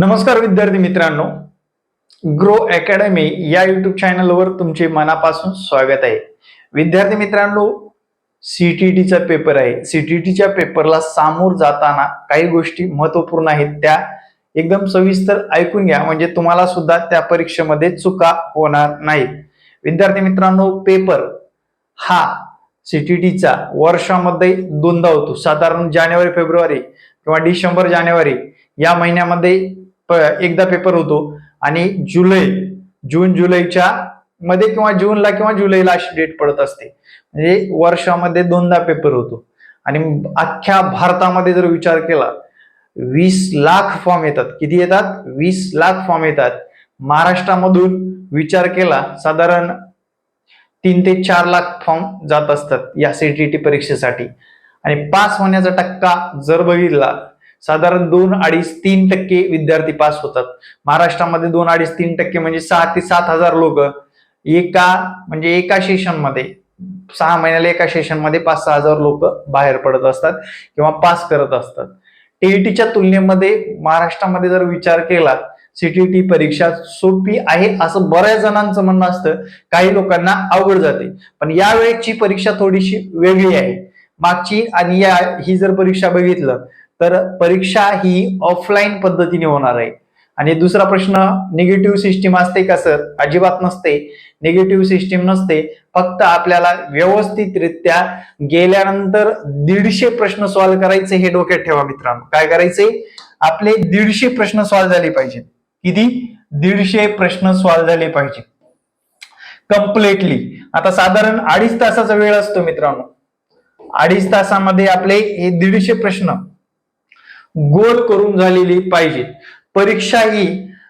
नमस्कार विद्यार्थी मित्रांनो. ग्रो अकॅडमी या युट्यूब चॅनलवर तुमचे मनापासून स्वागत आहे. विद्यार्थी मित्रांनो सीटीटीचा पेपर आहे. सीटीटीच्या पेपरला सामोर जाताना काही गोष्टी महत्त्वपूर्ण आहेत. त्या एकदम सविस्तर ऐकून घ्या. म्हणजे तुम्हाला सुद्धा त्या परीक्षेमध्ये चुका होणार नाहीत. विद्यार्थी मित्रांनो पेपर हा सीटीटीचा वर्षामध्ये दोनदा होतो. साधारण जानेवारी फेब्रुवारी किंवा डिसेंबर जानेवारी या महिन्यामध्ये एकदा पेपर होतो. आणि जुलै जून जुलैच्या मध्ये किंवा जूनला किंवा जुलैला अशी डेट पडत असते. म्हणजे वर्षामध्ये दोनदा पेपर होतो. आणि अख्ख्या भारतामध्ये जर विचार केला वीस लाख फॉर्म येतात. किती येतात? वीस लाख फॉर्म येतात. महाराष्ट्रामधून विचार केला साधारण तीन ते चार लाख फॉर्म जात असतात या सीटीटी परीक्षेसाठी. आणि पास होण्याचा टक्का जर बघितला साधारण दोन अडीच तीन टक्के विद्यार्थी पास होतात. महाराष्ट्रामध्ये दोन अडीच तीन टक्के म्हणजे सहा ते सात हजार लोक एका म्हणजे एका सेशनमध्ये सहा महिन्याला एका सेशनमध्ये पाच सहा हजार लोक बाहेर पडत असतात किंवा पास करत असतात. टीईटीच्या तुलनेमध्ये महाराष्ट्रामध्ये जर विचार केला सीटीटी परीक्षा सोपी आहे असं बऱ्याच जणांचं म्हणणं असतं. काही लोकांना अवघड जाते. पण यावेळेची परीक्षा थोडीशी वेगळी आहे. मागची आणि या ही जर परीक्षा बघितलं तर परीक्षा ही ऑफलाईन पद्धतीने होणार आहे. आणि दुसरा प्रश्न निगेटिव्ह सिस्टीम असते का सर अजिबात नसते. निगेटिव्ह सिस्टीम नसते. फक्त आपल्याला व्यवस्थितरित्या गेल्यानंतर दीडशे प्रश्न सॉल्व्ह करायचे हे डोक्यात ठेवा मित्रांनो. काय करायचे? आपले दीडशे प्रश्न सॉल्व्ह झाले पाहिजे किती? दीडशे प्रश्न सॉल्व्ह झाले पाहिजे कम्प्लिटली आता साधारण अडीच तासाचा वेळ असतो मित्रांनो. अडीच तासामध्ये आपले हे दीडशे प्रश्न गोल करून झालेली पाहिजे. परीक्षा ही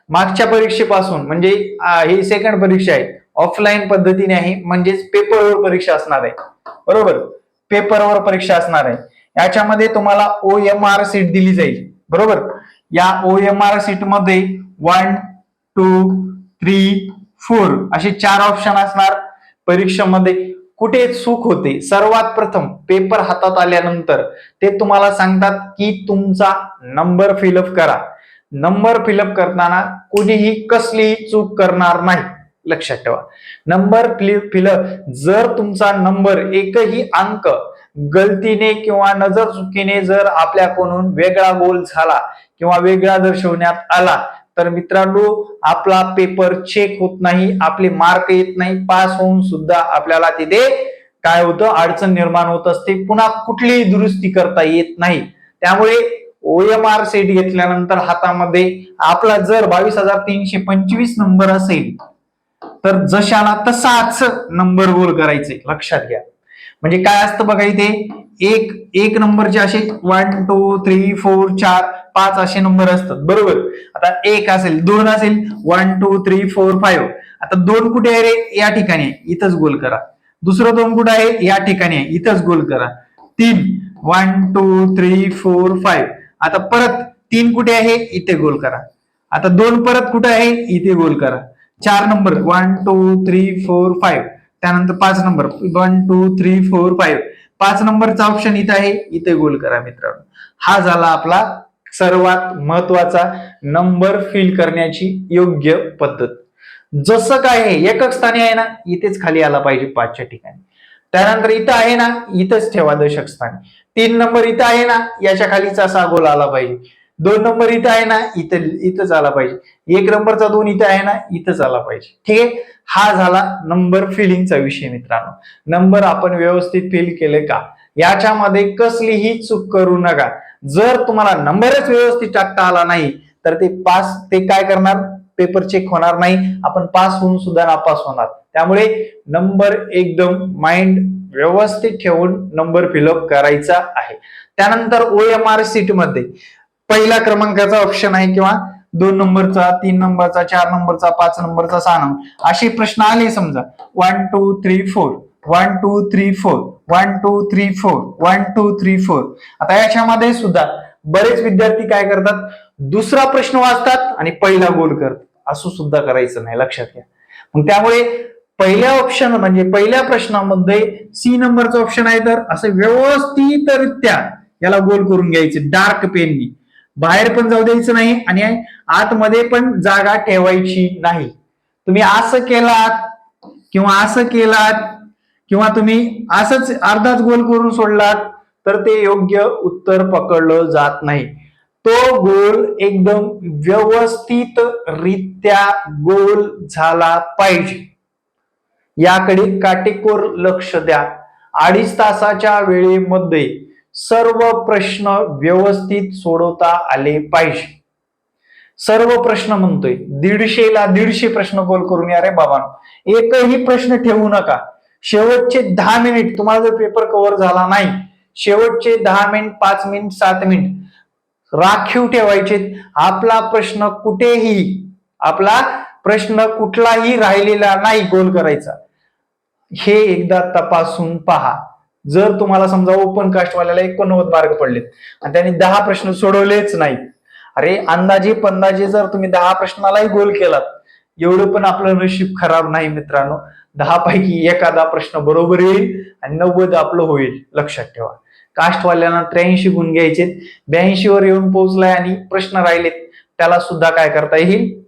मागच्या परीक्षेपासून म्हणजे ही सेकंड परीक्षा आहे. ऑफलाईन पद्धतीने आहे म्हणजेच पेपरवर परीक्षा असणार आहे. बरोबर? पेपरवर परीक्षा असणार आहे. याच्यामध्ये तुम्हाला ओ एम आर सीट दिली जाईल. बरोबर? या ओ एम आर सीटमध्ये वन टू थ्री फोर असे चार ऑप्शन असणार. परीक्षेमध्ये कुठे चूक होते? सर्वात प्रथम पेपर हातात आल्यानंतर ते तुम्हाला सांगतात की तुमचा नंबर फिलअप करा. नंबर फिलअप करताना कुणीही कसलीही चूक करणार नाही. लक्षात ठेवा. नंबर फिलअप जर तुमचा नंबर एकही अंक गलतीने किंवा नजर चुकीने जर आपल्याकडून वेगळा गोल झाला किंवा वेगळा दर्शवण्यात आला तर मित्रांनो आपला पेपर चेक होत नाही आपले मार्क येत नाही पास होऊन सुद्धा आपल्याला तिथे काय होतं अडचण निर्माण होत असते. पुन्हा कुठलीही दुरुस्ती करता येत नाही. त्यामुळे ओ एम आर सेट घेतल्यानंतर हातामध्ये आपला जर बावीस हजार तीनशे पंचवीस नंबर असेल तर जशाला तसाच नंबर गोल करायचे. लक्षात घ्या. म्हणजे काय असतं बघा इथे? एक एक नंबरचे असे वन टू थ्री फोर चार पाच असे नंबर असतात. बरोबर? आता एक असेल दोन असेल one two three four five आता दोन कुठे आहे रे? या ठिकाणी आहे. इथंच गोल करा. दुसरं दोन कुठे आहे? या ठिकाणी आहे. इथंच गोल करा. तीन one two three four five आता परत तीन कुठे आहे? इथे गोल करा. आता दोन परत कुठे आहे? इथे गोल करा. चार number one two three four five त्यानंतर पाच number one two three four five पाच नंबरचा ऑप्शन इथं आहे. इथे गोल करा मित्रांनो. हा झाला आपला सर्वात महत्त्वाचा नंबर फिल करण्याची योग्य पद्धत. जसं काय आहे एकक स्थानी आहे ना इथेच खाली आला पाहिजे पाचच्या ठिकाणी. त्यानंतर इथं आहे ना इथंच ठेवा दशक स्थानी. तीन नंबर इथं आहे ना याच्या खालीचा असा गोल आला पाहिजे. दोन नंबर इथं आहे ना इथं इथंच आला पाहिजे. एक नंबरचा दोन इथं आहे ना इथंच आला पाहिजे. ठीक आहे? हा झाला नंबर फिलिंगचा विषय मित्रांनो. नंबर आपण व्यवस्थित फिल केले का? याच्यामध्ये कसलीही चूक करू नका. जर तुम्हाला नंबरच व्यवस्थित टाकता आला नाही तर ते पास ते काय करणार? पेपर चेक होणार नाही. आपण पास होऊन सुद्धा नापास होणार. त्यामुळे नंबर एकदम माइंड व्यवस्थित ठेवून नंबर फिलअप करायचा आहे. त्यानंतर ओ एम आर सीटमध्ये पहिल्या क्रमांकाचा ऑप्शन आहे किंवा दोन नंबरचा तीन नंबरचा चार नंबरचा पाच नंबरचा सहा नंबर. असे प्रश्न आले समजा. One two three four one two three four one two three four one two three four आता याच्यामध्ये सुद्धा बरेच विद्यार्थी काय करतात? दुसरा प्रश्न वाचतात आणि पहिला गोल करतात. असं सुद्धा करायचं नाही. लक्षात घ्या. मग त्यामुळे पहिल्या ऑप्शन म्हणजे पहिल्या प्रश्नामध्ये सी नंबरचं ऑप्शन आहे तर असं व्यवस्थितरित्या याला गोल करून घ्यायचे. डार्क पेननी बाहेर पण जाऊ द्यायचं नाही आणि आतमध्ये पण जागा ठेवायची नाही. तुम्ही असं केलात किंवा असं केलात किंवा तुम्ही असंच अर्धाच गोल करून सोडलात तर ते योग्य उत्तर पकडलं जात नाही. तो गोल एकदम व्यवस्थित रित्या गोल झाला पाहिजे. याकडे काटेकोर लक्ष द्या. अडीच तासाच्या वेळेमध्ये सर्व प्रश्न व्यवस्थित सोडवता आले पाहिजे. सर्व प्रश्न म्हणतोय दीडशेला दीडशे प्रश्न गोल करून या रे बाबा एकही प्रश्न ठेवू नका. शेवटचे दहा मिनिट तुम्हाला जर पेपर कव्हर झाला नाही शेवटचे दहा मिनिट पाच मिनिट सात मिनिट राखीव ठेवायचे आपला प्रश्न कुठेही आपला प्रश्न कुठलाही राहिलेला नाही गोल करायचा. हे एकदा तपासून पहा. जर तुम्हाला समजा ओपन कास्टवाल्याला एकोणनव्वद मार्क पडलेत आणि त्यांनी दहा प्रश्न सोडवलेच नाही अरे अंदाजे पंदाजे जर तुम्ही दहा प्रश्नालाही गोल केलात एवढं पण आपलं नशीब खराब नाही मित्रांनो. दहा पैकी एखादा प्रश्न बरोबर येईल आणि नव्वद आपलं होईल लक्षात ठेवा. कास्टवाल्यांना त्र्याऐंशी गुण घ्यायचे ब्याऐंशी वर येऊन पोहोचलाय आणि प्रश्न राहिलेत त्याला सुद्धा काय करता येईल?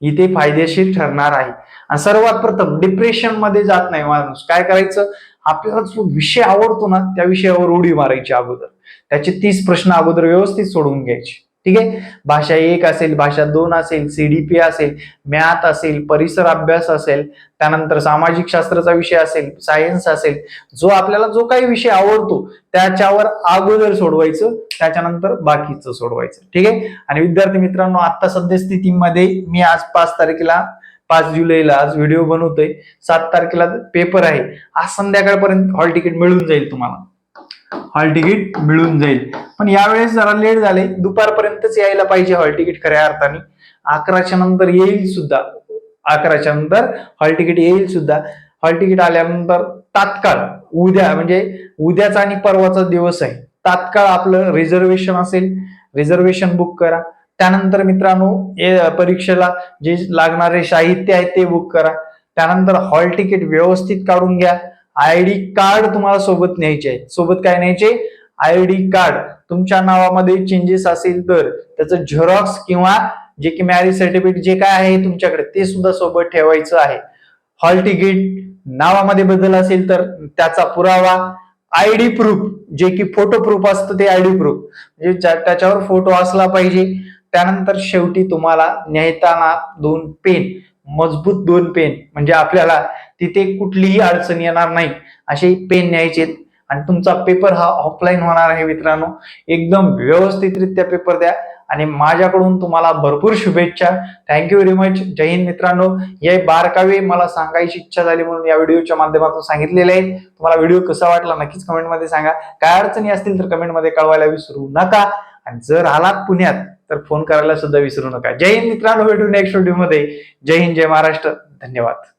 इथे फायदेशीर ठरणार आहे. आणि सर्वात प्रथम डिप्रेशनमध्ये जात नाही माणूस. काय करायचं? आपल्याला जो विषय आवडतो ना त्या विषयावर उडी मारायची अगोदर. त्याचे तीस प्रश्न अगोदर व्यवस्थित सोडवून घ्यायचे. ठीक आहे? भाषा एक असेल भाषा दोन असेल सीडीपी असेल मॅथ असेल परिसर अभ्यास असेल त्यानंतर सामाजिक शास्त्राचा विषय असेल सायन्स असेल जो आपल्याला जो काही विषय आवडतो त्याच्यावर अगोदर सोडवायचं त्याच्यानंतर बाकीचं सोडवायचं. ठीक आहे? आणि विद्यार्थी मित्रांनो आता सद्यस्थितीमध्ये मी आज पाच तारखेला पाच जुलैला आज व्हिडिओ बनवतोय. सात तारखेला पेपर आहे. आज संध्याकाळपर्यंत हॉल तिकीट मिळून जाईल तुम्हाला. हॉल तिकीट मिळून जाईल. पण यावेळेस जरा लेट झाले. दुपारपर्यंतच यायला पाहिजे हॉल तिकीट खऱ्या अर्थाने. अकराच्या नंतर येईल सुद्धा. अकराच्या नंतर हॉल तिकीट येईल सुद्धा. हॉल तिकीट आल्यानंतर तात्काळ उद्या म्हणजे उद्याचा आणि परवाचा दिवस आहे. तात्काळ आपलं रिझर्वेशन असेल. रिझर्वेशन बुक करा. त्यानंतर मित्रांनो ए- परीक्षेला जे लागणारे साहित्य आहे ते बुक करा. त्यानंतर हॉल तिकीट व्यवस्थित काढून घ्या. आय डी कार्ड तुम्हाला सोबत न्यायचे आहे सोबत काय न्यायचे? आय डी कार्ड तुमच्या नावामध्ये चेंजेस असेल तर त्याचं झेरॉक्स किंवा जे की मॅरेज सर्टिफिकेट जे काय आहे तुमच्याकडे ते सुद्धा सोबत ठेवायचं आहे. हॉल तिकीट नावामध्ये बदल असेल तर त्याचा पुरावा. आय डी प्रूफ जे की फोटो प्रूफ असतं ते आय डी प्रूफ म्हणजे त्याच्यावर फोटो असला पाहिजे. त्यानंतर शेवटी तुम्हाला न्यायताना दोन पेन मजबूत दोन पेन म्हणजे आपल्याला तिथे कुठलीही अडचण येणार नाही असे पेन न्यायचे आणि तुमचा पेपर हा ऑफलाईन होणार आहे मित्रांनो. एकदम व्यवस्थितरित्या पेपर द्या. आणि माझ्याकडून तुम्हाला भरपूर शुभेच्छा. थँक्यू व्हेरी मच जय हिंद मित्रांनो. हे बारकावे मला सांगायची इच्छा झाली म्हणून या व्हिडिओच्या माध्यमातून सांगितलेले आहे तुम्हाला व्हिडिओ कसा वाटला नक्कीच कमेंटमध्ये सांगा. काय अडचणी असतील तर कमेंटमध्ये कळवायला विसरू नका. आणि जर आलात पुण्यात तर फोन करायला सुद्धा विसरू नका. जय हिंद मित्रांनो भेटू नेक्स्ट व्हिडिओमध्ये. जय हिंद जय महाराष्ट्र. धन्यवाद.